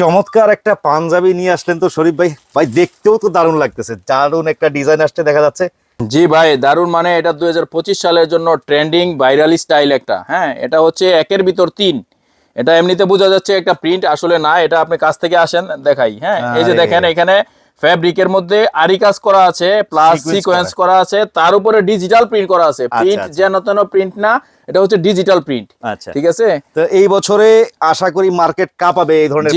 চমৎকার একটা পাঞ্জাবি নিয়ে আসলেন তো শরীফ ভাই। ভাই দেখতেও তো দারুণ লাগতেছে। দারুণ একটা ডিজাইন আসতে দেখা যাচ্ছে। জি ভাই দারুণ মানে এটা দুই সালের জন্য ট্রেন্ডিং ভাইরাল স্টাইল একটা। হ্যাঁ এটা হচ্ছে একের ভিতর তিন। এটা এমনিতে বোঝা যাচ্ছে একটা প্রিন্ট আসলে না এটা আপনি কাছ থেকে আসেন দেখাই। হ্যাঁ এই যে দেখেন এখানে ফ্যাব্রিকের মধ্যে আরি কাজ করা আছে প্লাস সিকোয়েন্স করা। আছে তার উপরে ডিজিটাল প্রিন্ট করা আছে। প্রিন্ট আচ্ছা। যেন তেন প্রিন্ট না এটা হচ্ছে ডিজিটাল প্রিন্ট আচ্ছা। ঠিক আছে? তো এই বছরে আশা করি মার্কেট কাঁপাবে এই ধরনের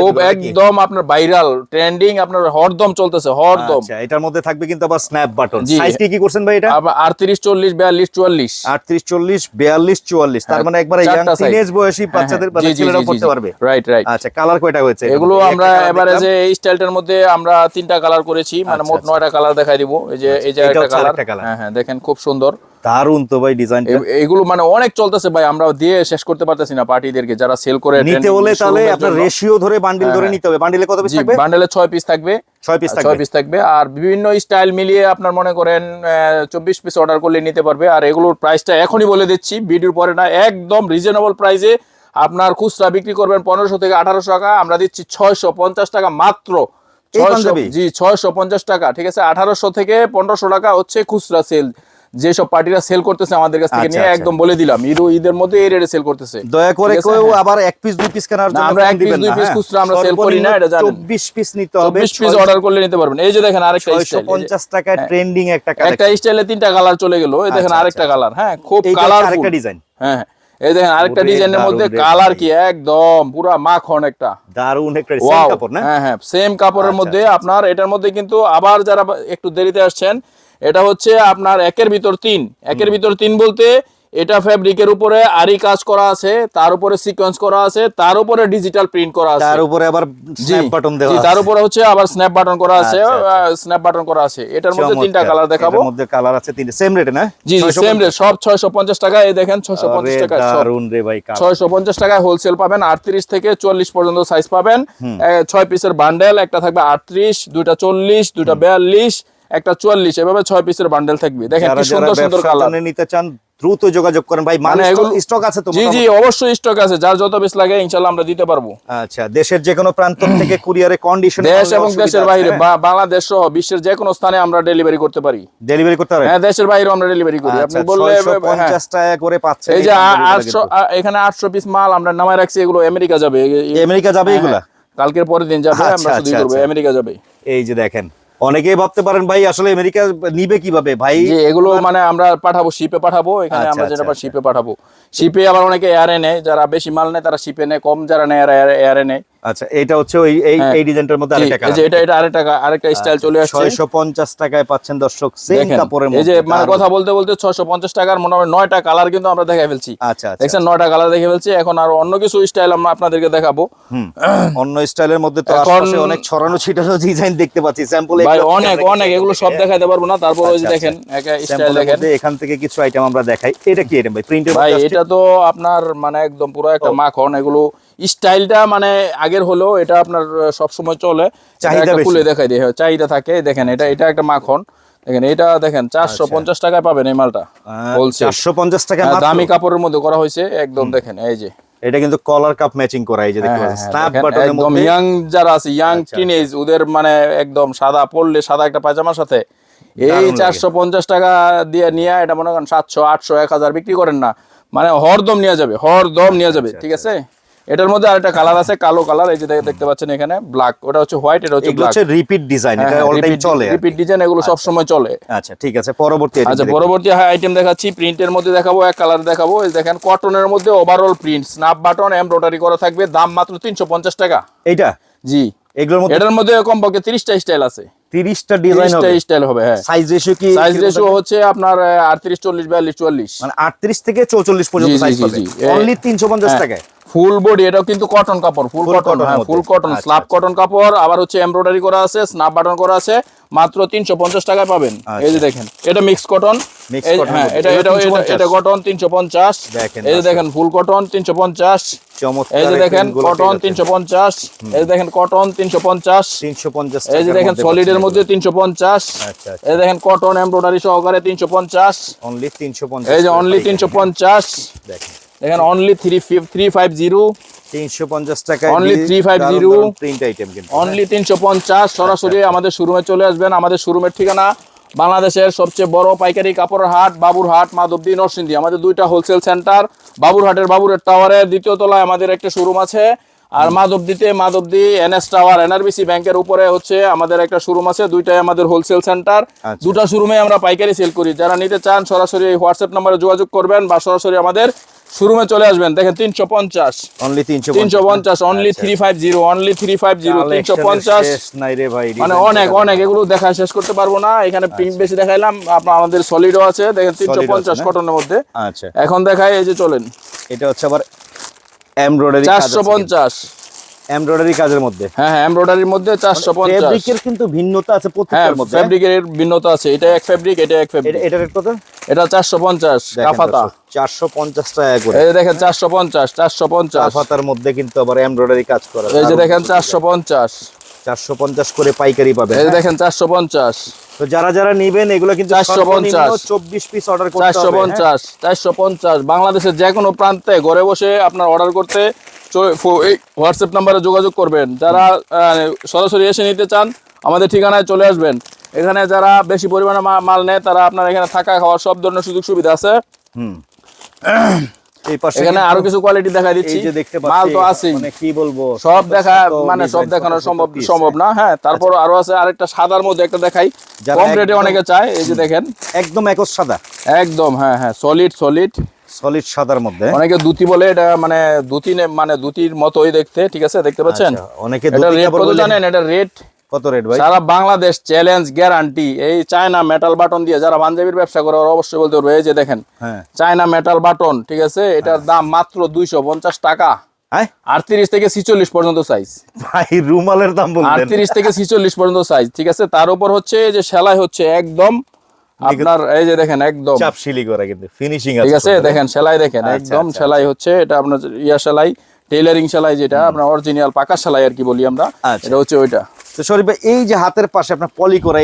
খুব একদম আপনার ভাইরাল ট্রেন্ডিং আপনার হরদম চলতেছে হরদম। আচ্ছা এটার মধ্যে থাকবে কিন্তু আবার স্ন্যাপ বাটন সাইজ কি কি করছেন ভাই এটা? আবার আটত্রিশ চল্লিশ বিয়াল্লিশ চুয়াল্লিশ। আটত্রিশ চল্লিশ বিয়াল্লিশ চুয়াল্লিশ। তার হ্যাঁ, মানে একবার ইয়াং টিনেজ বয়সী বাচ্চাদের জি, জি, পড়তে পারবে। রাইট রাইট আচ্ছা কালার কয়টা হয়েছে? এগুলো আমরা এবারে যে এই স্টাইলটার মধ্যে আমরা তিনটা কালার করেছি মানে আচ্ছা, মোট আচ্ছা। নয়টা কালার দেখাই দিব। এই যে এই যে একটা কালার হ্যাঁ হ্যাঁ দেখেন খুব সুন্দর। দারুণ তো ভাই ডিজাইনটা এ- এগুলো মানে অনেক চলতেছে ভাই আমরা দিয়ে শেষ করতে পারতেছি না পার্টিদেরকে যারা সেল করে নিতে হলে তাহলে আপনার রেশিও ধরে বান্ডিল ধরে নিতে হবে। বান্ডিলে কত পিস থাকবে? বান্ডেলে ছয় পিস থাকবে। পিস পিস আর বিভিন্ন স্টাইল মিলিয়ে আপনার মনে করেন চব্বিশ পিস অর্ডার করলে নিতে পারবে। আর এগুলোর প্রাইসটা এখনই বলে দিচ্ছি ভিডিওর পরে না একদম রিজনেবল প্রাইসে আপনার খুচরা বিক্রি করবেন পনেরোশো থেকে আঠারোশো টাকা। আমরা দিচ্ছি ছয়শো পঞ্চাশ টাকা মাত্র। 600 জি ছয়শো পঞ্চাশ টাকা ঠিক আছে? আঠারোশো থেকে পনেরোশো টাকা হচ্ছে খুচরা সেল যেসব পার্টিরা সেল করতেছে আমাদের কাছ থেকে আচ্ছা, নিয়ে আচ্ছা। একদম বলে দিলাম ঈদ ঈদের মধ্যে এই রেটে সেল করতেছে দয়া করে কেউ হ্যাঁ। আবার এক পিস দুই পিস কেনার জন্য আমরা এক পিস দুই পিস হ্যাঁ। খুচরা আমরা সেল করি না, এটা জানেন। 24 পিস নিতে হবে চব্বিশ পিস অর্ডার করলে নিতে পারবেন এই যে দেখেন আরেকটা স্টাইল 650 টাকায় ট্রেন্ডিং একটা একটা কালেকশন স্টাইলে তিনটা কালার চলে গেল এই দেখেন আচ্ছা, আরেকটা। কালার হ্যাঁ খুব কালারফুল কালার আরেকটা ডিজাইন হ্যাঁ হ্যাঁ। এই দেখেন আরেকটা ডিজাইনের মধ্যে কালার কি? একদম পুরা মাখন একটা। দারুণ একটা সেম কাপড় না? হ্যাঁ হ্যাঁ সেম কাপড়ের আচ্ছা, মধ্যে আপনার এটার মধ্যে কিন্তু আবার যারা একটু দেরিতে আসছেন এটা হচ্ছে আপনার একের ভিতর তিন। একের ভিতর তিন বলতে এটা ফ্যাব্রিকের উপরে আরি কাজ করা আছে তার উপরে সিকোয়েন্স করা আছে তার উপরে ডিজিটাল প্রিন্ট করা আছে। তার উপরে আবার স্ন্যাপ বাটন দেওয়া আছে। তার উপরে হচ্ছে আবার স্ন্যাপ বাটন করা আছে আচ্ছা, স্ন্যাপ বাটন করা আছে। এটার মধ্যে তিনটা কালার দেখাবো। এটার মধ্যে কালার আছে তিনটে। সেম রেটে না? জি জি সেম রেট সব ছয়শো পঞ্চাশ টাকা এই দেখেন ছয়শো আরে পঞ্চাশ টাকা সব দারুণ রে ভাই কালার ছয়শো পঞ্চাশ টাকায় হোলসেল পাবেন আটত্রিশ থেকে চল্লিশ পর্যন্ত সাইজ পাবেন। এ, ছয় পিসের বান্ডেল একটা থাকবে আটত্রিশ দুইটা চল্লিশ দুইটা বিয়াল্লিশ একটা চুয়াল্লিশ এভাবে ছয় পিসের বান্ডেল থাকবে। দেখেন কি সুন্দর সুন্দর কালার নিতে চান দ্রুত যোগাযোগ করেন ভাই মানে স্টক আছে তো জি জি অবশ্যই স্টক আছে যার যত পিস লাগে ইনশাল্লাহ আমরা দিতে পারব আচ্ছা দেশের যে কোনো প্রান্ত থেকে কুরিয়ারে কন্ডিশন দেশ এবং দেশের বাইরে হ্যাঁ। বাংলাদেশ সহ বিশ্বের যে কোনো স্থানে আমরা ডেলিভারি করতে পারি ডেলিভারি করতে পারি হ্যাঁ দেশের বাইরে আমরা ডেলিভারি করি আপনি আচ্ছা বললে হ্যাঁ। 650 টাকা করে পাচ্ছেন এই যে আ- পাঞ্জাবিগুলো আটশো কিন্তু। আ- এখানে আটশো পিস মাল আমরা নামায় রাখছি এগুলো আমেরিকা যাবে আমেরিকা যাবে হ্যাঁ, এগুলা হ্যাঁ। কালকের পরের দিন যাবে আমরা শুধু আচ্ছা, করব আচ্ছা। আমেরিকা যাবে এই যে দেখেন অনেকেই ভাবতে পারেন ভাই আসলে আমেরিকা নিবে কীভাবে? ভাই এগুলো মানে আমরা পাঠাবো শিপে পাঠাবো এখানে আচ্ছা, আমরা যেটা আচ্ছা, শিপে পাঠাবো। শিপে আবার অনেকে এয়ারে নেয় যারা বেশি মাল নেয় তারা শিপে নেয় কম যারা নেয় এয়ারে নেয়। আচ্ছা এটা হচ্ছে ওই এই হ্যাঁ। এই ডিজাইনটার মধ্যে আরেকটা কালার এটা এটা আরেকটা আরেকটা স্টাইল চলে আসছে। 650 টাকায় পাচ্ছেন দর্শক সেম কাপড়ের এই যে মানে কথা বলতে বলতে ছশো পঞ্চাশ টাকার মোটামুটি নয়টা কালার কিন্তু আমরা দেখাই ফেলছি। আচ্ছা আচ্ছা দেখছেন নয়টা কালার দেখে ফেলছি। এখন আর অন্য কিছু স্টাইল আমরা আপনাদেরকে দেখাবো। হুম। অন্য স্টাইলের মধ্যে তো আশপাশে অনেক ছড়ানো ছিটানো ডিজাইন দেখতে পাচ্ছি। স্যাম্পল ভাই অনেক অনেক এগুলো সব দেখাইতে পারব না। তারপর ওই যে আচ্ছা, দেখেন একটা স্টাইল দেখেন। এখান থেকে কিছু আইটেম আমরা দেখাই। এটা কি আইটেম ভাই? প্রিন্টের ভাই এটা তো আপনার মানে একদম পুরো একটা মাখন। এগুলো স্টাইলটা মানে আগের হলো এটা আপনার সব সময় চলে। চাহিদা খুলে দেখাই দিয়ে চাহিদা থাকে। দেখেন এটা এটা একটা মাখন। দেখেন এটা দেখেন চারশো পঞ্চাশ টাকায় পাবেন এই মালটা বলছে চারশো পঞ্চাশ টাকা হ্যাঁ। দামি কাপড়ের মধ্যে করা হয়েছে একদম দেখেন এই যে। এটা কিন্তু কলার কাপ ম্যাচিং করা এই যে হ্যাঁ, হ্যাঁ, একদম ইয়াং যারা আছে ইয়াং আচ্ছা, টিনেজ ওদের মানে একদম সাদা পরলে সাদা একটা পায়জামার সাথে এই। চারশো পঞ্চাশ টাকা দিয়ে নিয়ে এটা মনে করেন সাতশো আটশো এক হাজার বিক্রি করেন না মানে হরদম নিয়ে যাবে হরদম নিয়ে যাবে আচ্ছা, ঠিক আছে? এটার মধ্যে আরেকটা কালার আছে কালো কালার এই যে দেখতে পাচ্ছেন এখানে ব্ল্যাক ওটা হচ্ছে হোয়াইট এটা হচ্ছে ব্ল্যাক হচ্ছে রিপিট ডিজাইন এটা অল টাইম চলে রিপিট ডিজাইন এগুলো সব সময় চলে। আচ্ছা ঠিক আছে পরবর্তী আচ্ছা। পরবর্তী আইটেম দেখাচ্ছি প্রিন্টের মধ্যে দেখাবো এক কালার দেখাবো এই দেখেন কটনের মধ্যে overall print snap button embroidery করা থাকবে দাম মাত্র তিনশো পঞ্চাশ টাকা। এইটা? জি। এগুলোর মধ্যে? এটার মধ্যে কমপক্ষে তিরিশটা স্টাইল আছে। 30টা ডিজাইন হবে? স্টাইল হবে হ্যাঁ। সাইজ রেশিও কি? সাইজ রেশিও হচ্ছে আপনার আটত্রিশ চল্লিশ বিয়াল্লিশ চুয়াল্লিশ। মানে 38 থেকে 44 পর্যন্ত সাইজ পাবে। অনলি 350 হ্যাঁ। টাকায়? ফুল বডি এটাও কিন্তু কটন কাপড় ফুল কটন হ্যাঁ ফুল কটন আচ্ছা, স্ল্যাব আচ্ছা। কটন কাপড় আবার হচ্ছে এমব্রয়ডারি করা আছে স্ন্যাপ বাটন করা আছে মাত্র তিনশো পঞ্চাশ টাকায় পাবেন। এই যে দেখেন এটা মিক্স কটন হ্যাঁ এটা এটা এটা 350 কটন তিনশো পঞ্চাশ। দেখেন এই যে দেখেন ফুল কটন তিনশো পঞ্চাশ। চমৎকার এই যে দেখেন কটন পেয়ে যাচ্ছেন। তিনশো পঞ্চাশ। এই যে দেখেন কটন তিনশো পঞ্চাশ। 350 এই যে দেখেন মধ্যে সলিডের মধ্যে তিনশো পঞ্চাশ। আচ্ছা আচ্ছা। এই যে দেখেন কটন এমব্রয়ডারি সহকারে তিনশো পঞ্চাশ। অনলি 350 এই যে অনলি পাইকারি। তিনশো পঞ্চাশ। দেখেন। দেখেন only three three five zero তিনশো পঞ্চাশ টাকা 350 প্রিন্ট আইটেম কিন্তু অনলি তিনশো পঞ্চাশ সরাসরি আমাদের শোরুমে চলে আসবেন। আমাদের শোরুমের ঠিকানা বাংলাদেশের সবচেয়ে বড় পাইকারি কাপড়ের হাট বাবুরহাট মাধবদী নরসিংদী। আমাদের দুইটা হোলসেল সেন্টার বাবুরহাটের বাবুরের টাওয়ারের দ্বিতীয় তলায় আমাদের একটা শোরুম আছে। আর মাধবদীতে মাধবদী এনএস টাওয়ার এনআরবিসি ব্যাংকের উপরে হচ্ছে আমাদের একটা শোরুম আছে। দুইটাই আমাদের হোলসেল সেন্টার আচ্ছা। দুটা শোরুমে আমরা পাইকারি সেল করি। যারা নিতে চান সরাসরি এই হোয়াটসঅ্যাপ নাম্বারে যোগাযোগ করবেন বা সরাসরি আমাদের শোরুমে চলে আসবেন। দেখেন তিনশো পঞ্চাশ। অনলি তিনশো তিনশো পঞ্চাশ only three five zero only three five zero তিনশো পঞ্চাশ। নাই রে ভাই মানে অনেক অনেক এগুলো দেখা শেষ করতে পারব না। এখানে পিঙ্ক বেশি দেখাইলাম। আপনার আমাদের সলিডও আছে। দেখেন তিনশো পঞ্চাশ? কটনের মধ্যে। আচ্ছা। এখন দেখাই এই যে চলেন। এটা হচ্ছে আবার এমব্রয়ডারি চারশো পঞ্চাশ। এমব্রয়ডারি কাজের মধ্যে। হ্যাঁ হ্যাঁ এমব্রয়ডারির মধ্যে চারশো পঞ্চাশ। ফেব্রিকের কিন্তু ভিন্নতা আছে হ্যাঁ প্রত্যেকটার মধ্যে। ফ্যাব্রিকের ভিন্নতা আছে। এটা এক ফ্যাব্রিক এটা এক ফ্যাব্রিক এটা এটা রেট কত? এটা চারশো পঞ্চাশ কাফাতা। চারশো পঞ্চাশ টাকা করে। এই দেখেন চারশো পঞ্চাশ চারশো পঞ্চাশ। কাফাতার মধ্যে কিন্তু আবার এমব্রয়ডারি কাজ করা। এই যে দেখেন চারশো পঞ্চাশ। চারশো পঞ্চাশ করে পাইকারি পাবে দেখেন চারশো পঞ্চাশ। তো যারা যারা নিবেন এগুলো কিন্তু 450 চব্বিশ পিস অর্ডার চারশো হ্যাঁ? পঞ্চাশ চারশো পঞ্চাশ। বাংলাদেশের যে কোনো প্রান্তে ঘরে বসে আপনার অর্ডার করতে হোয়াটসঅ্যাপ নাম্বারে যোগাযোগ করবেন। যারা সরাসরি এসে নিতে চান আমাদের ঠিকানায় চলে আসবেন। এখানে যারা বেশি পরিমাণে মাল নেয় তারা আপনার এখানে থাকা খাওয়ার সব ধরনের সুযোগ সুবিধা আছে। এখানে আরও কিছু কোয়ালিটি দেখা দিচ্ছি। মাল তো মানে কি বলব? সব দেখা মানে সব দেখানো সম্ভব সম্ভব না হ্যাঁ তারপর আরও আছে আরেকটা সাদার মধ্যে একটা দেখাই। কম রেটে অনেকে চায় এই যে দেখেন। একদম সাদা। একদম হ্যাঁ হ্যাঁ সলিড সলিড সলিড সাদার মধ্যে। অনেকে দুতি বলে এটা মানে দুতি নে- মানে দুতির মতোই দেখতে ঠিক আছে? দেখতে পাচ্ছেন? আচ্ছা, অনেকে এটা দুটি রেট কত জানেন? এটা রেট কত রেট ভাই? সারা বাংলাদেশ চ্যালেঞ্জ গ্যারান্টি এই চায়না মেটাল বাটন দিয়ে যারা পাঞ্জাবির ব্যবসা করে ওরা অবশ্যই বলতে যে দেখেন হ্যাঁ। চায়না মেটাল বাটন ঠিক আছে? এটার দাম মাত্র দুইশো পঞ্চাশ টাকা। হ্যাঁ? আটত্রিশ থেকে ছিচল্লিশ পর্যন্ত সাইজ ভাই রুমালের দাম বললেন। আটত্রিশ থেকে ছিচল্লিশ পর্যন্ত সাইজ ঠিক আছে? তার উপর হচ্ছে যে সেলাই হচ্ছে একদম আপনার এই যে দেখেন একদম। চাপ শিলি করা কিন্তু ফিনিশিং ঠিক আছে দেখেন সেলাই দেখেন আচ্ছা, একদম আচ্ছা, সেলাই হচ্ছে এটা আপনার ইয়া সেলাই টেইলারিং সেলাই যেটা আপনার অরিজিনাল পাকা সেলাই আর কি বলি আমরা আচ্ছা। এটা হচ্ছে ওইটা। তো শরীফ ভাই এই যে হাতের পাশে আপনার পলি করা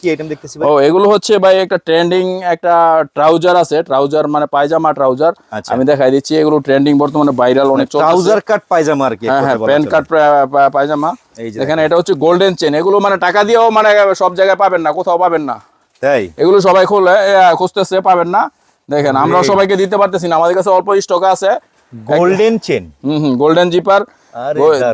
কি আইটেম দেখতেছি ভাই? ও এগুলো হচ্ছে ভাই একটা ট্রেন্ডিং একটা ট্রাউজার আছে ট্রাউজার মানে পায়জামা ট্রাউজার আচ্ছা। আমি দেখাই দিচ্ছি এগুলো ট্রেন্ডিং বর্তমানে ভাইরাল অনেক চলছে ট্রাউজার কাট পায়জামা আর কি হ্যাঁ হ্যাঁ প্যান্ট কাট পায়জামা। এই যে এখানে এটা হচ্ছে গোল্ডেন চেন এগুলো মানে টাকা দিয়েও মানে সব জায়গায় পাবেন না কোথাও পাবেন না। তাই? এগুলো সবাই খোলে খুঁজতেছে পাবেন না। দেখেন আমরা সবাইকে দিতে পারতেছি না আমাদের কাছে অল্প স্টক আছে। গোল্ডেন চেন হুম হুম গোল্ডেন জিপার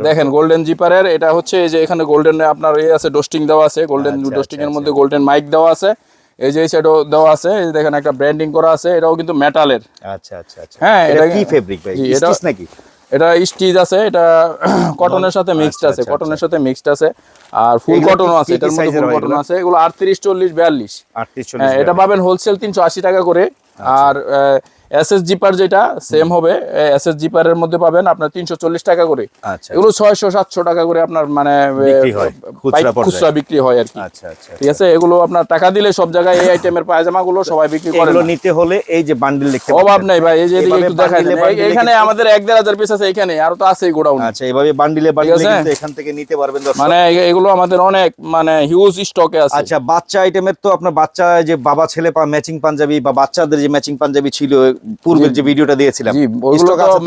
দেখেন গোল্ডেন জিপারের এটা হচ্ছে এই যে এখানে গোল্ডেন আপনার এই আছে ডোস্টিং দেওয়া আছে গোল্ডেন আচ্ছা, ডোস্টিং এর আচ্ছা, মধ্যে গোল্ডেন মাইক দেওয়া আছে। এই যে সাইডও দেওয়া আছে এই দেখেন একটা ব্র্যান্ডিং করা আছে এটাও কিন্তু মেটালের আচ্ছা আচ্ছা আচ্ছা। হ্যাঁ, এটা কি ফেব্রিক ভাই? এটা- নাকি? এটা স্টিচ আছে এটা কটনের সাথে মিক্সড আচ্ছা, আছে আচ্ছা, কটনের সাথে মিক্সড আছে আর ফুল কটন কটনও আছে এটার মধ্যে ফুল কটন আছে এগুলো আটত্রিশ চল্লিশ বিয়াল্লিশ। 38 40 হ্যাঁ, এটা পাবেন হোলসেল তিনশো আশি টাকা করে আচ্ছা। আর এস এস জিপার যেটা সেম হবে। এস এস জিপারের মধ্যে পাবেন আপনার তিনশো চল্লিশ টাকা করে। আচ্ছা এগুলো ছয়শো সাতশো টাকা করে আপনার মানে খুচরা বিক্রি হয় আর কি। আচ্ছা আচ্ছা ঠিক আছে? এগুলো আপনার টাকা দিলে সব জায়গায় এই আইটেমের পায়জামা গুলো সবাই বিক্রি করে নিতে হলে এই যে বান্ডিল দেখতে অভাব নাই ভাই এই যে একটু দেখাই। এখানে আমাদের এক দেড় হাজার পিস আছে এখানে আর তো আছেই গোডাউন আচ্ছা এইভাবে বান্ডিলে বান্ডিলে আছে? কিন্তু এখান থেকে নিতে পারবেন দর্শক। মানে এগুলো আমাদের অনেক মানে হিউজ স্টকে আছে। আচ্ছা বাচ্চা আইটেমের তো আপনার বাচ্চা যে বাবা ছেলে পা ম্যাচিং পাঞ্জাবি বা বাচ্চাদের যে ম্যাচিং পাঞ্জাবি ছিল পূর্বের যে ভিডিওটা দিয়েছিলাম?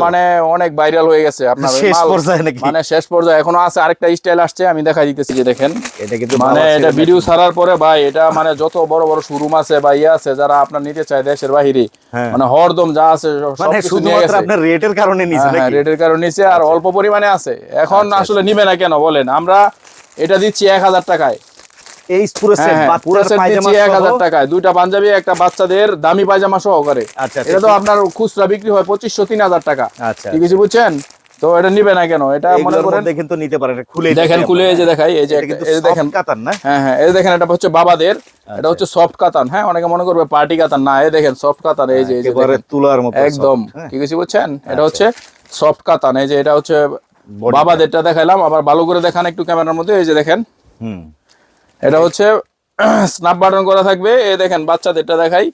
মানে অনেক ভাইরাল হয়ে গেছে আপনার শেষ পর্যায়ে নাকি? মানে শেষ পর্যায়ে এখনও আছে আরেকটা স্টাইল আসছে আমি দেখাই দিতেছি যে দেখেন। এটা কিন্তু মানে এটা ভিডিও ছাড়ার পরে ভাই এটা মানে যত বড় বড় শোরুম আছে বা ইয়ে আছে যারা আপনার নিতে চায় দেশের বাহিরে হ্যাঁ। মানে হরদম যা আছে মানে শুধুমাত্র আপনার রেটের কারণে নিছে হ্যাঁ, হ্যাঁ, নাকি? রেটের কারণে নিচে আর অল্প পরিমাণে আছে। এখন আসলে নিবে না কেন বলেন। আমরা এটা দিচ্ছি এক হাজার টাকায়। এই পুরো হ্যাঁ, সেট হ্যাঁ, পুরো বাচ্চার set পায়জামা দিচ্ছি এক সহ হাজার টাকায়। দুইটা পাঞ্জাবি একটা বাচ্চাদের দামি পায়জামা সহকারে। আচ্ছা, আচ্ছা, এটা তো আপনার খুচরা বিক্রি হয় পঁচিশশো তিন হাজার টাকা। আচ্ছা, কি কিছু বুঝছেন? তো এটা নিবে না কেন? এটা মনে করেন কিন্তু নিতে পারেন খুলে দেখেন খুলে এই যে দেখাই এই যে এই দেখেন। কাতান না? হ্যাঁ হ্যাঁ এই দেখেন এটা হচ্ছে বাবাদের। এটা হচ্ছে সফট কাতান হ্যাঁ? অনেকে মনে করবে পার্টি কাতান। না এই দেখেন সফট কাতান এই যে এই যে একেবারে তুলার মতো একদম। soft, হ্যাঁ। কিছু বুঝছেন? এটা হচ্ছে সফট কাতান। এই যে এটা হচ্ছে বাবাদেরটা দেখাইলাম। আবার ভালো করে দেখান একটু ক্যামেরার মধ্যে। এই যে দেখেন। হুম। এটা হচ্ছে স্ন্যাপ বাটন করা থাকবে। এ দেখেন বাচ্চাদেরটা দেখাই।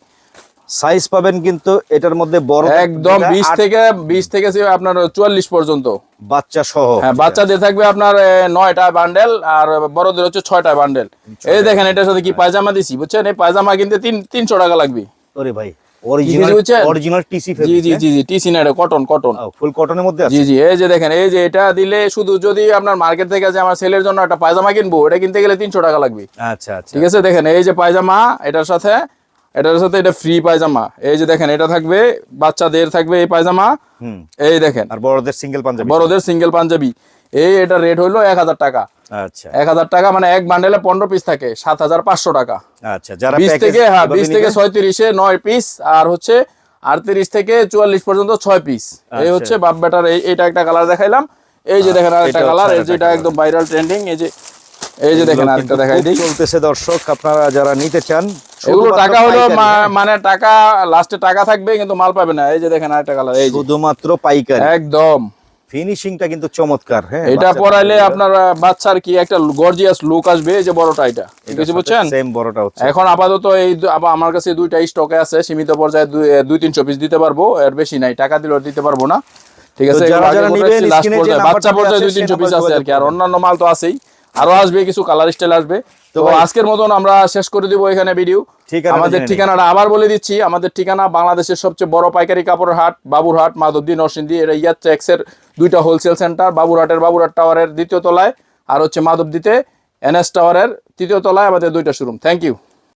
সাইজ পাবেন কিন্তু এটার মধ্যে বড় একদম যেটা বিশ আট থেকে বিশ থেকে সে আপনার চুয়াল্লিশ পর্যন্ত। বাচ্চা সহ। হ্যাঁ বাচ্চাদের থাকবে আপনার এ, নয়টা বান্ডেল আর বড়দের হচ্ছে 6টা বান্ডেল এই দেখেন এটার সাথে কি পায়জামা দিছি বুঝছেন? এই পায়জামা কিনতে তিন তিনশো টাকা লাগবে। ওরে ভাই অরিজিনাল অরিজিনাল টিসি জি জি জি জি টিসি না কটন কটন ফুল কটনের মধ্যে আছে? জি জি এই যে দেখেন এই যে এটা দিলে শুধু যদি আপনার মার্কেট থেকে যে আমার ছেলের জন্য একটা পায়জামা কিনবো এটা কিনতে গেলে তিনশো টাকা লাগবে। আচ্ছা আচ্ছা। ঠিক আছে দেখেন এই যে পায়জামা এটার সাথে এটার সাথে এটা ফ্রি পায়জামা। এই যে দেখেন এটা থাকবে বাচ্চাদের থাকবে এই পায়জামা। হুম। এই দেখেন। আর বড়দের সিঙ্গেল পাঞ্জাবি। বড়দের সিঙ্গেল পাঞ্জাবি। এই এটা রেট হইল এক হাজার টাকা। আচ্ছা। এক হাজার টাকা মানে এক বান্ডেলে পনেরো পিস থাকে সাত হাজার পাঁচশো টাকা। আচ্ছা যারা বিশ থেকে হ্যাঁ বিশ থেকে ছয়ত্রিশে নয় পিস আর হচ্ছে আটত্রিশ থেকে চুয়াল্লিশ পর্যন্ত ছয় পিস এই আচ্ছা। হচ্ছে বাপ বেটার এই একটা কালার দেখাইলাম। এই যে দেখেন আরেকটা কালার এই যেটা একদম ভাইরাল ট্রেন্ডিং এই যে এই যে দেখেন আরেকটা দেখাই দিই। চলতেছে দর্শক আপনারা যারা নিতে চান এগুলো টাকা হলো? মানে টাকা লাস্টে টাকা থাকবে কিন্তু মাল পাবে না। এই যে দেখেন আরেকটা কালার এই শুধুমাত্র পাইকারি। একদম। ফিনিশিংটা কিন্তু চমৎকার হ্যাঁ এটা পরাইলে আপনার বাচ্চার কি একটা গর্জিয়াস লুক আসবে এই যে বড়টা এটা। ঠিক আছে বুঝছেন? সেম বড়টা হচ্ছে। এখন আপাতত এই আমার কাছে দুইটা স্টকে আছে সীমিত পর্যায়ে দুই তিনশো পিস দিতে পারব এর বেশি নাই টাকা দিলেও দিতে পারব না। ঠিক আছে বাচ্চা পর্যায়ে দুই তিনশো পিস আছে আর কি আর অন্যান্য মাল তো আছেই। আরও আসবে কিছু কালার স্টাইল আসবে। তো আজকের মতন আমরা শেষ করে দিব এখানে ভিডিও আমাদের ঠিকানাটা আবার বলে দিচ্ছি। আমাদের ঠিকানা বাংলাদেশের সবচেয়ে বড় পাইকারি কাপড়ের হাট বাবুরহাট মাধবদী নরসিংদী এটা ইয়াত্রা এক্সের দুইটা হোলসেল সেন্টার বাবুরহাটের বাবুরহাট টাওয়ারের দ্বিতীয় তলায়, আর হচ্ছে মাধবদীতে এনএস টাওয়ারের তৃতীয় তলায় আমাদের দুইটা শোরুম থ্যাংক ইউ